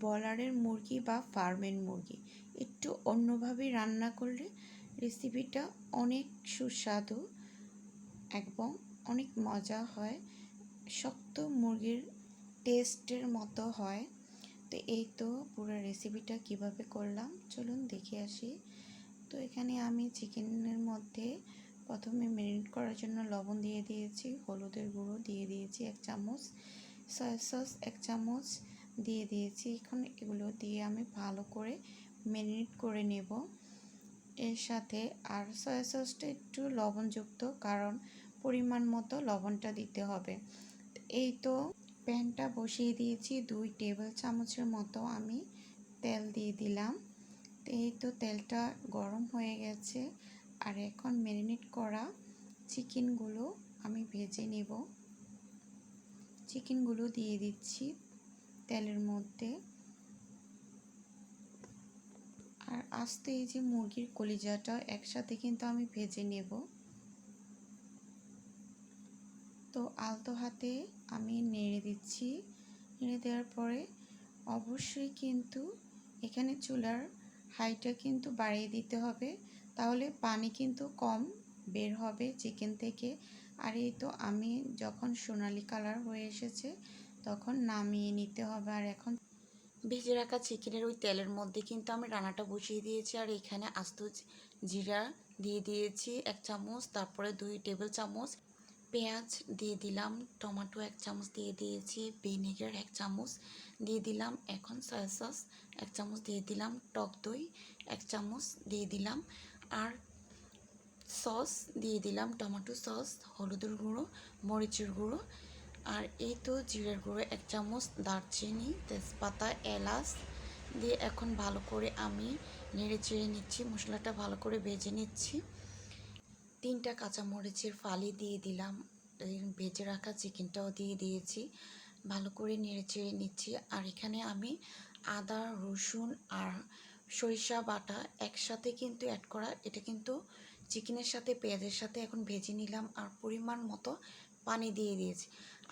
বলারের মুরগি বা ফার্মের মুরগি। একটু অন্যভাবে রান্না করলে রেসিপিটা অনেক সুস্বাদু এবং অনেক মজা হয়। শক্ত মুরগির টেস্টের মতো হয়। তো এই তো পুরো রেসিপিটা কীভাবে করলাম, চলুন দেখে আসি। তো এখানে আমি চিকেনের মধ্যে প্রথমে ম্যারিনেট করার জন্য লবণ দিয়ে দিয়েছি, হলুদের গুঁড়ো দিয়ে দিয়েছি এক চামচ সয়া সস এক চামচ দিয়ে দিয়েছি। এখন এগুলো দিয়ে আমি ভালো করে ম্যারিনেট করে নেব। এর সাথে আর সয়া সসটা একটু লবণযুক্ত, কারণ পরিমাণ মতো লবণটা দিতে হবে। এই তো প্যানটা বসিয়ে দিয়েছি, দুই টেবিল চামচের মতো আমি তেল দিয়ে দিলাম। এই তো তেলটা গরম হয়ে গেছে। আর এখন ম্যারিনেট করা চিকেনগুলো আমি ভেজে নেব। চিকেনগুলো দিয়ে দিচ্ছি। তেলের মধ্যে। আর আস্তে এই যে মুরগির কলিজাটা একসাথে কিন্তু আমি ভেজে নেব। তো আলতো হাতে আমি নেড়ে দিচ্ছি। নেড়ে দেওয়ার পরে অবশ্যই কিন্তু এখানে চুলার হাইটা কিন্তু বাড়িয়ে দিতে হবে। তাহলে পানি কিন্তু কম বের হবে চিকেন থেকে। আর এই তো আমি যখন সোনালি কালার হয়ে এসেছে তখন নামিয়ে নিতে হবে। আর এখন ভেজে রাখা চিকেনের ওই তেলের মধ্যে কিন্তু আমি রান্নাটা বসিয়ে দিয়েছি। আর এখানে আস্ত জিরা দিয়ে দিয়েছি এক চামচ, তারপরে দুই টেবিল চামচ পেঁয়াজ দিয়ে দিলাম, টমেটো এক চামচ দিয়ে দিয়েছি, ভিনেগার এক চামচ দিয়ে দিলাম, এখন সয়া সস এক চামচ দিয়ে দিলাম, টক দই এক চামচ দিয়ে দিলাম, আর সস দিয়ে দিলাম, টমেটো সস হলুদের গুঁড়ো, মরিচের গুঁড়ো আর এই তো জিরের গুঁড়ো এক চামচ দারচিনি, তেজপাতা, এলাচ দিয়ে এখন ভালো করে আমি নেড়ে চেড়ে নিচ্ছি, মশলাটা ভালো করে ভেজে নিচ্ছি। তিনটা কাঁচামরিচের ফালি দিয়ে দিলাম ভেজে রাখা চিকেনটাও দিয়ে দিয়েছি, ভালো করে নেড়ে চেড়ে নিচ্ছি। আর এখানে আমি আদা, রসুন আর সরিষা বাটা একসাথে কিন্তু অ্যাড করা, এটা কিন্তু চিকেনের সাথে, পেঁয়াজের সাথে এখন ভেজে নিলাম। আর পরিমাণ মতো পানি দিয়ে দিয়েছি।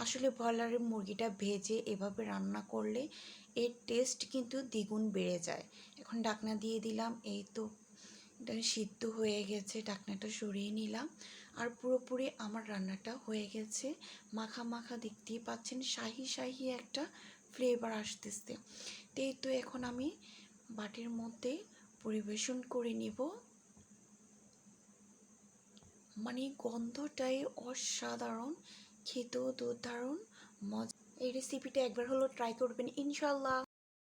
আসলে ব্রয়লারের মুরগিটা ভেজে এভাবে রান্না করলে এর টেস্ট কিন্তু দ্বিগুণ বেড়ে যায়। এখন ডাকনা দিয়ে দিলাম, এই তো এটা সিদ্ধ হয়ে গেছে, ডাকনাটা সরিয়ে নিলাম। আর পুরোপুরি আমার রান্নাটা হয়ে গেছে। মাখা মাখা দেখতেই পাচ্ছেন, শাহি শাহি একটা ফ্লেভার আসতেছে। তো তো এখন আমি বাটির মধ্যে পরিবেশন করে নিব। মানে গন্ধটাই অসাধারণ খেতেও দুর্দারুণ মজা। এই রেসিপিটা একবার হলো ট্রাই করবেন ইনশাল্লাহ।